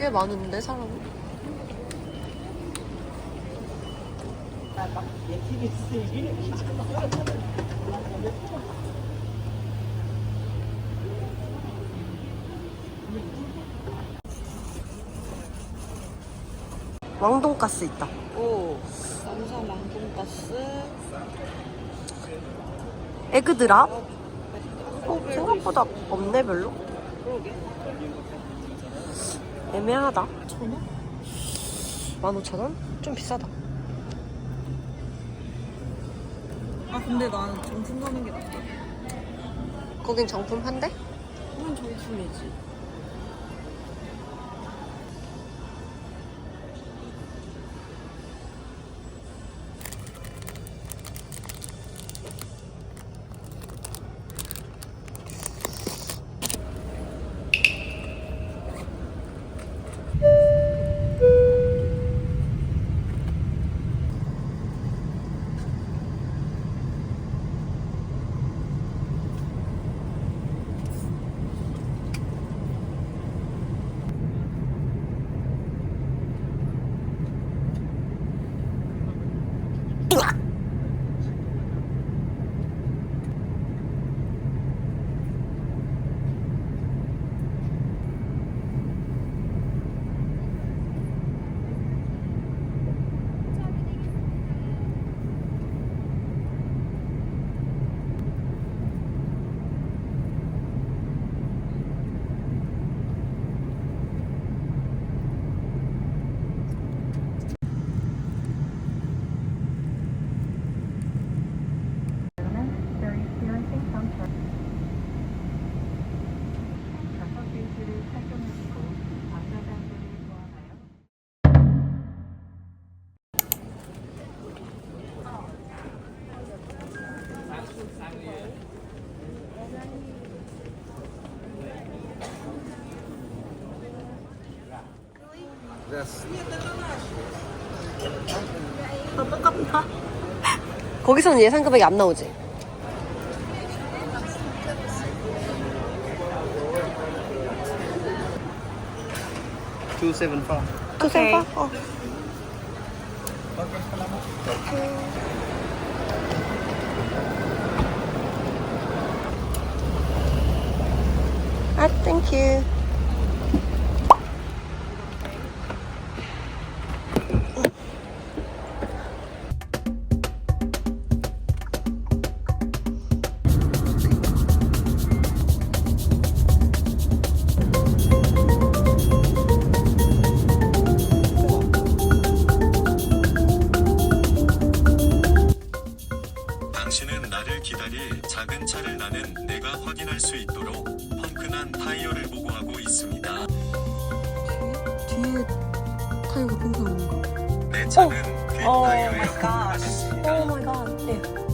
꽤 많은데 사람. 왕돈가스 있다. 오, 쌈장 왕돈가스. 에그드랍? 어, 생각보다 없네 별로. 그러게. 애매하다. 천 원? 만 오천 원? 좀 비싸다. 아, 근데 나는 정품 가는 게 낫다. 거긴 정품 한대? 그건 정품이지. They're experiencing some trouble. 좌석 벨트를 착용하시고 안전벨트를 보완하여 거기서는 예상 금액이 안 나오지. Two seven four. 투센파? 어. 아, 땡큐. 오 마이 갓. 네.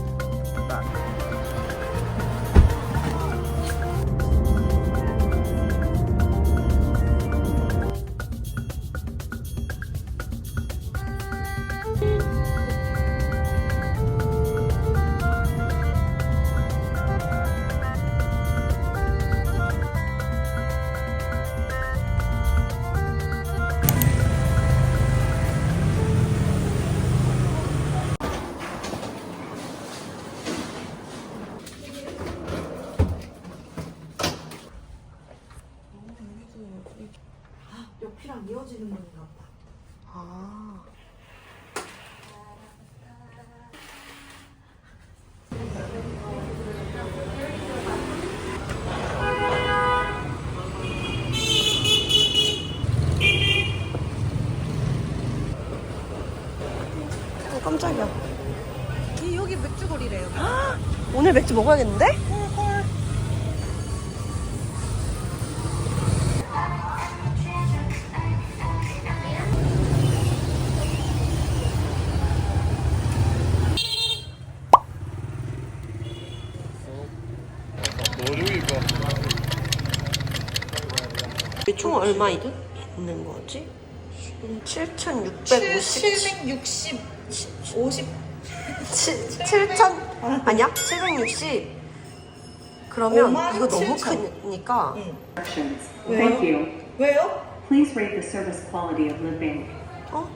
깜짝이야. 이 여기 맥주거리래요. 오늘 맥주 먹어야겠는데? 이뻐. 총 얼마 있- 있는 거지? 7,650. 760, 50. 7,000 아니야? 760. 그러면 오만 이거 너무 7천. 크니까 왜요? 왜요? Please rate the service quality of Livbank. 어?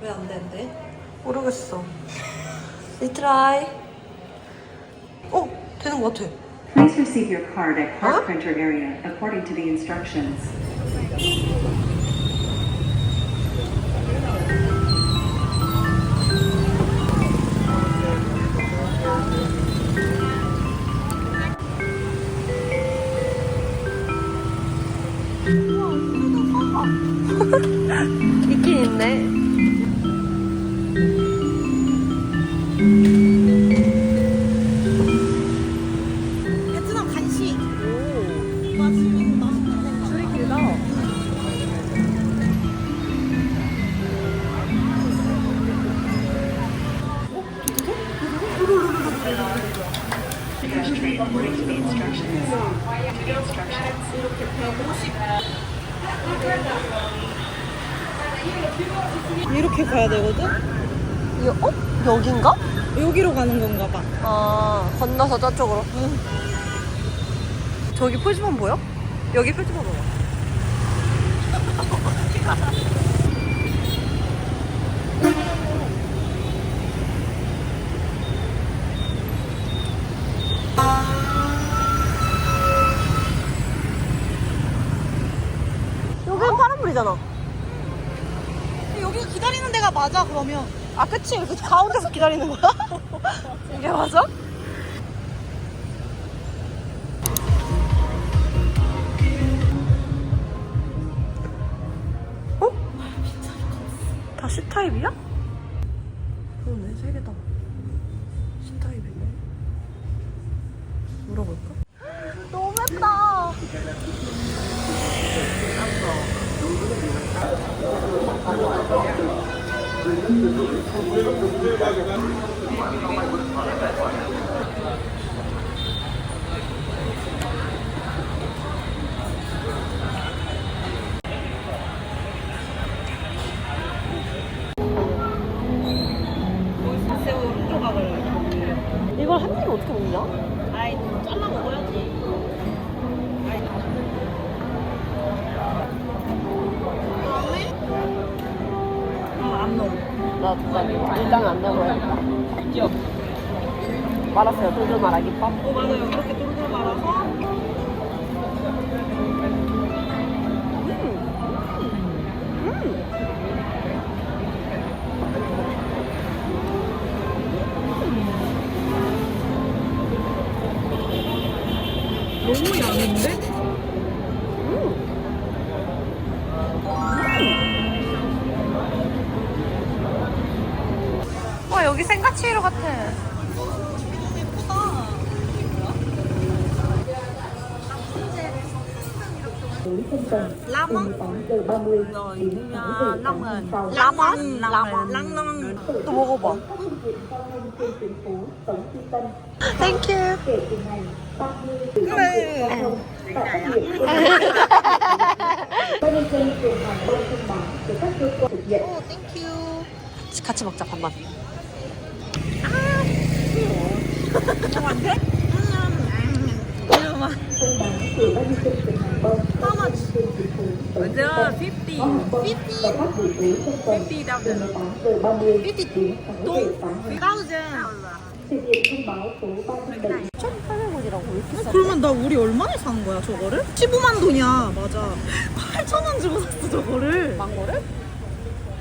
왜안 된대? 모르겠어. 리트라이. 어? 되는 것 같아. Please receive your card at card Huh? printer area according to the instructions. 이렇게 가야 되거든? 이거, 어? 여긴가? 여기로 가는 건가 봐. 아, 건너서 저쪽으로. 저기 표지판 보여? 여기 표지판 보여. 그러면. 아, 그치. 그 가운데서 기다리는 거야? 이게 맞아? 어? 다 C타입이야? 말았어요. 돌돌 말하기 밥. 어 맞아요. 라몬? rồi uh, long rồi 라몬? 라몬. lăng non 또 먹어봐. 땡큐. 그래 오 땡큐 같이 먹자 반반. 형한테? 이러면 How much? The 50 50 50,000 50 1,800원이라고 왜 이렇게 싸? 그러면 나 우리 얼마에 산 거야 저거를? 15만 돈이야 맞아 8천 원 주고 샀어 저거를 망고를?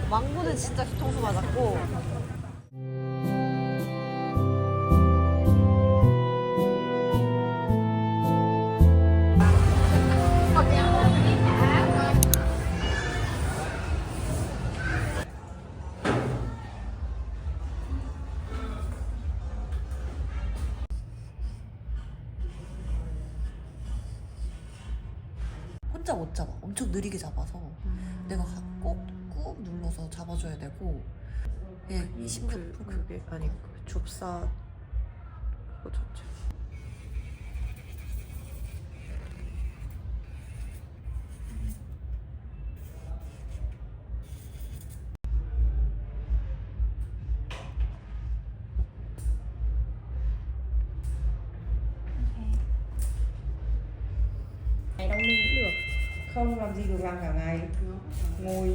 망고는 진짜 뒤통수 맞았고 느리게 잡아서 내가 꼭꾹 눌러서 잡아줘야 되고 예, 심지어 그, 그게 아니 그 좁사 그거 좋죠. Được làm cả ngày. Ngồi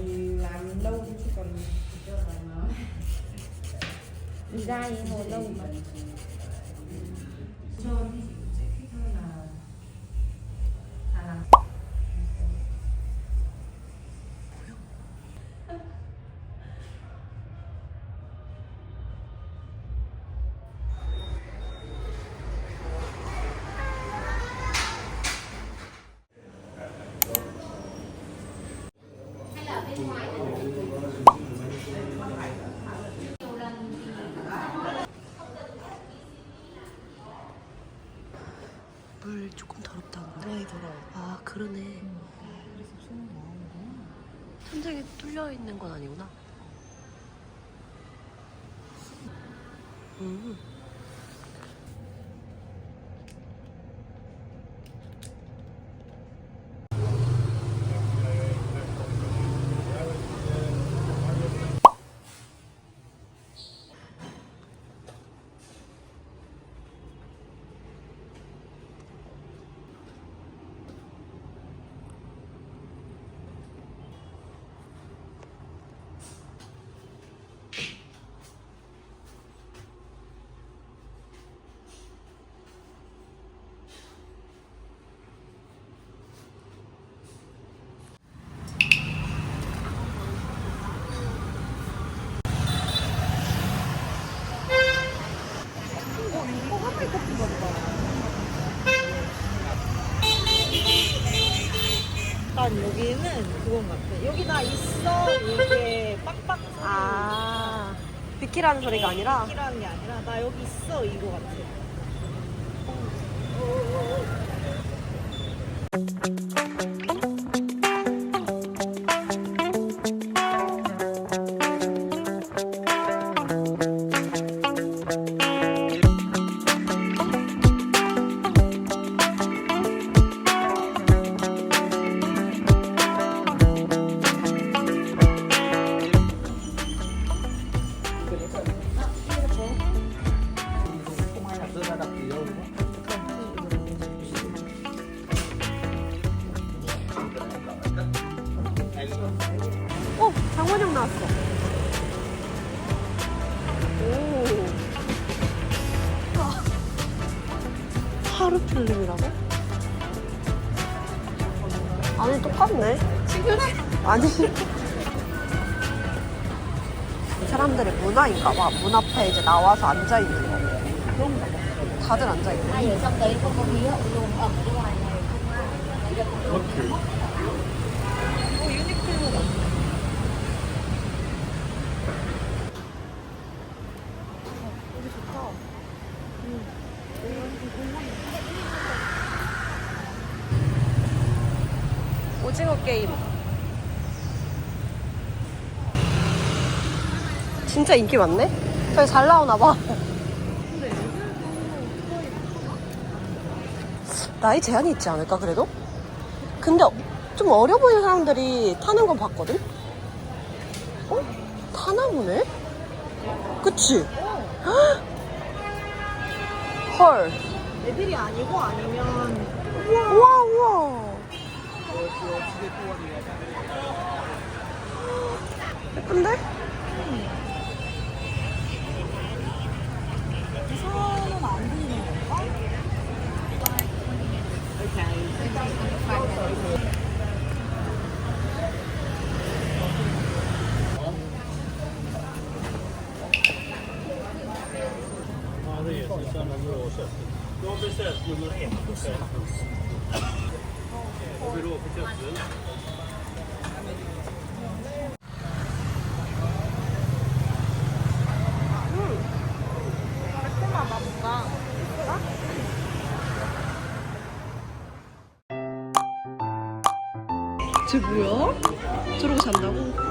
làm lâu chứ còn đi ra thì ngồi lâu. Mà 물 조금 더럽다고 그래? 더러워. 아 그러네. 그래서 손 나온 거. 천장에 뚫려 있는 건 아니구나. 음. 여기는 그건 같아. 여기 나 있어. 이게 빡빡. 아 비키라는 소리가 아니라 이라는 게 아니라 나 여기 있어 이거 같아. 어 나왔어. 오. 아. 하루 필름이라고? 아니 똑같네. 친구네? 아니. 사람들의 문화인가 봐. 문 앞에 이제 나와서 앉아 있는 거. 그런가 봐. 다들 앉아 không ai 오징어 게임. 진짜 인기 많네? 저기 잘 나오나 봐. 나이 제한이 있지 않을까, 그래도? 근데 좀 어려 보이는 사람들이 타는 건 봤거든? 어? 타나 보네? 그치? 헉! 헐. 애들이 아니고 아니면 우와, 우와. 예쁜데? 우선은 안 보이는 건가? 깔 끔하다 뭔가. 쟤 뭐야? 저러고 잔다고?